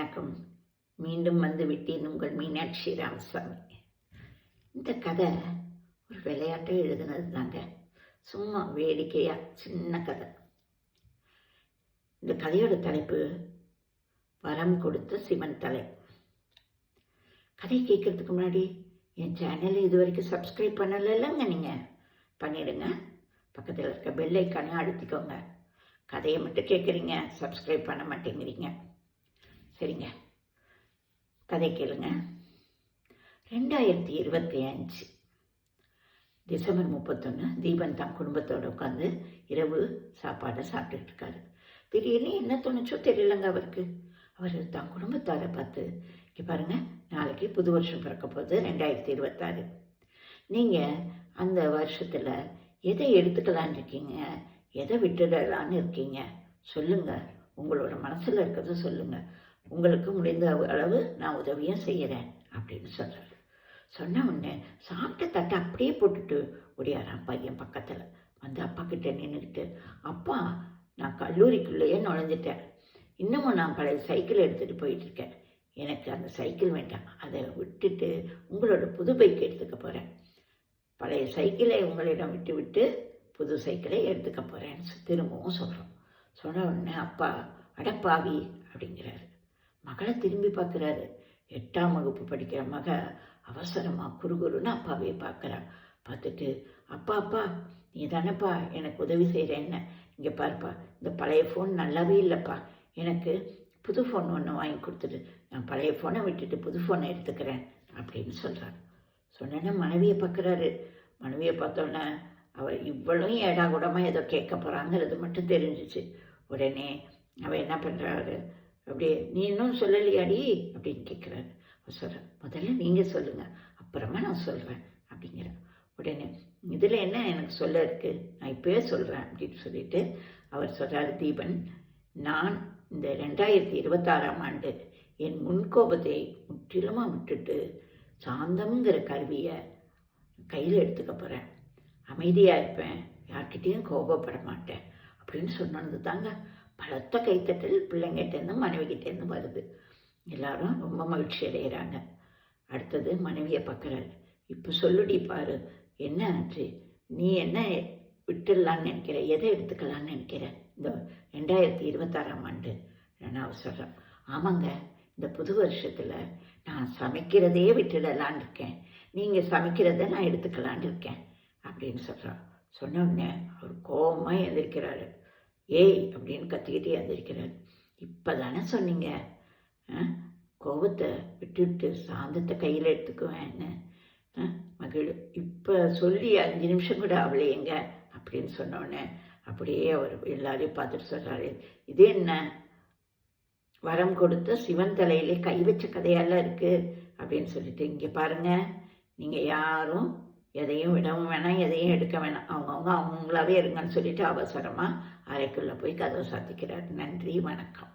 வணக்கம். மீண்டும் வந்து விட்டேன் உங்கள் மீனாட்சி ராமசாமி இந்த கதை ஒரு விளையாட்டை எழுதுனது தாங்க சும்மா வேடிக்கையாக சின்ன கதை. இந்த கதையோட தலைப்பு வரம் கொடுத்த சிவன் தலை. கதை கேட்கறதுக்கு முன்னாடி என் சேனலை இது வரைக்கும் சப்ஸ்கிரைப் பண்ணலைங்க நீங்கள் பண்ணிடுங்க. பக்கத்தில் இருக்க பெல் ஐக்கானையும் அழுத்திக்கோங்க. கதையை மட்டும் கேட்குறீங்க சப்ஸ்கிரைப் பண்ண மாட்டேங்கிறீங்க. சரிங்க. கதை கேளுங்க. ரெண்டாயிரத்தி இருபத்தி அஞ்சு டிசம்பர் முப்பத்தொன்று தீபன் தான் குடும்பத்தோடு உட்காந்து இரவு சாப்பாடை சாப்பிட்டுட்டு இருக்காரு திடீர்னு என்ன தோணுச்சோ தெரியலங்க அவருக்கு. அவர் தான் குடும்பத்தாரை பார்த்து இங்கே பாருங்க நாளைக்கு புது வருஷம் பிறக்க போகுது ரெண்டாயிரத்தி இருபத்தாறு. நீங்கள் அந்த வருஷத்தில் எதை எடுத்துக்கலான்னு இருக்கீங்க? எதை விட்டுடலான்னு இருக்கீங்க? சொல்லுங்கள் உங்களோட மனசில் இருக்கிறத சொல்லுங்கள் உங்களுக்கு முடிந்த அளவு நான் உதவியும் செய்கிறேன் அப்படின்னு சொல்கிறாரு சொன்ன உடனே சாப்பிட்ட தட்டை அப்படியே போட்டுட்டு ஓடியாரான் பையன் பக்கத்தில் வந்து அப்பா கிட்ட நின்றுக்கிட்டு அப்பா நான் கல்லூரிக்குள்ளேயே நுழைஞ்சிட்டேன். இன்னமும் நான் பழைய சைக்கிள் எடுத்துகிட்டு போயிட்டுருக்கேன் எனக்கு அந்த சைக்கிள் வேண்டாம். அதை விட்டுட்டு உங்களோட புது பைக் எடுத்துக்க போகிறேன் பழைய சைக்கிளை உங்களிடம் விட்டு விட்டு புது சைக்கிளை எடுத்துக்க போகிறேன்னு திரும்பவும் சொல்கிறோம் சொன்ன உடனே அப்பா அடப்பாவி அப்படிங்கிறாரு. மகளை திரும்பி பார்க்குறாரு. எட்டாம் வகுப்பு படிக்கிற மக அவசரமாக குறுகுறுன்னு அப்பாவே பார்க்குறான் பார்த்துட்டு அப்பா அப்பா நீ தானேப்பா எனக்கு உதவி செய்கிறேன்னு இங்கே பாருப்பா இந்த பழைய ஃபோன் நல்லாவே இல்லைப்பா. எனக்கு புது ஃபோன் ஒன்று வாங்கி கொடுத்துட்டு நான் பழைய ஃபோனை விட்டுட்டு புது ஃபோனை எடுத்துக்கிறேன் அப்படின்னு சொல்கிறார் சொன்னேன்னா மனைவியை பார்க்குறாரு. மனைவியை பார்த்தோன்னே அவர் இவ்வளவு ஏடா கூடமாக ஏதோ கேட்க போகிறாங்கிறது மட்டும் தெரிஞ்சிச்சு. உடனே அவள் என்ன பண்ணுறாரு அப்படியே நீ இன்னும் சொல்லலையாடி? அப்படின்னு கேட்குறாரு சொல்கிறேன் முதல்ல நீங்கள் சொல்லுங்கள் அப்புறமா நான் சொல்கிறேன் அப்படிங்கிற உடனே இதில் என்ன எனக்கு சொல்ல இருக்குது நான் இப்போயே சொல்கிறேன் அப்படின்னு சொல்லிட்டு அவர் சொல்கிறார் தீபன் நான் இந்த ரெண்டாயிரத்தி இருபத்தாறாம் ஆண்டு என் முன்கோபத்தை முற்றிலுமாக விட்டுட்டு சாந்தம்ங்கிற கருவியை கையில் எடுத்துக்க போகிறேன் அமைதியாக இருப்பேன் யார்கிட்டேயும் கோபப்பட மாட்டேன் அப்படின்னு சொன்னது தாங்க பலத்த கைத்தட்டல் பிள்ளைங்கிட்டேருந்து மனைவிக்கிட்டேருந்து வருது. எல்லாரும் ரொம்ப மகிழ்ச்சி அடைகிறாங்க அடுத்தது மனைவியை பார்க்குறாரு இப்போ சொல்லுடி பாரு என்ன ஆச்சு? நீ என்ன விட்டுடலான்னு நினைக்கிற? எதை எடுத்துக்கலான்னு நினைக்கிற? இந்த ரெண்டாயிரத்தி இருபத்தாறாம் ஆண்டு நான் சொல்கிறேன் ஆமாங்க இந்த புது வருஷத்தில் நான் சமைக்கிறதே விட்டுடலான்னு இருக்கேன். நீங்கள் சமைக்கிறத நான் எடுத்துக்கலான்னு இருக்கேன். அப்படின்னு சொல்கிறான் சொன்ன உடனே அவர் கோபமாக எதிர்க்கிறாரு ஏய் அப்படின்னு கத்திக்கிட்டே எழுந்திருக்கிறார் இப்போ தானே சொன்னீங்க கோபத்தை விட்டுவிட்டு சாந்தத்தை கையில் எடுத்துக்குவேன்னு. மகிழ் இப்போ சொல்லி அஞ்சு நிமிஷம் கூட அவளையங்க அப்படின்னு சொன்னோடனே அப்படியே அவர் எல்லாரையும் பார்த்துட்டு சொல்கிறாரு இது என்ன? வரம் கொடுத்த சிவன் தலையிலே கை வச்ச கதையெல்லாம் இருக்குது அப்படின்னு சொல்லிட்டு இங்கே பாருங்கள் நீங்கள் யாரும் எதையும் விடவும் வேணாம் எதையும் எடுக்க வேணாம். அவங்கவுங்க அவங்களாவே இருங்கன்னு சொல்லிட்டு அவசரமாக அறைக்குள்ளே போய் கதவை சாத்திக்கிறார். நன்றி வணக்கம்.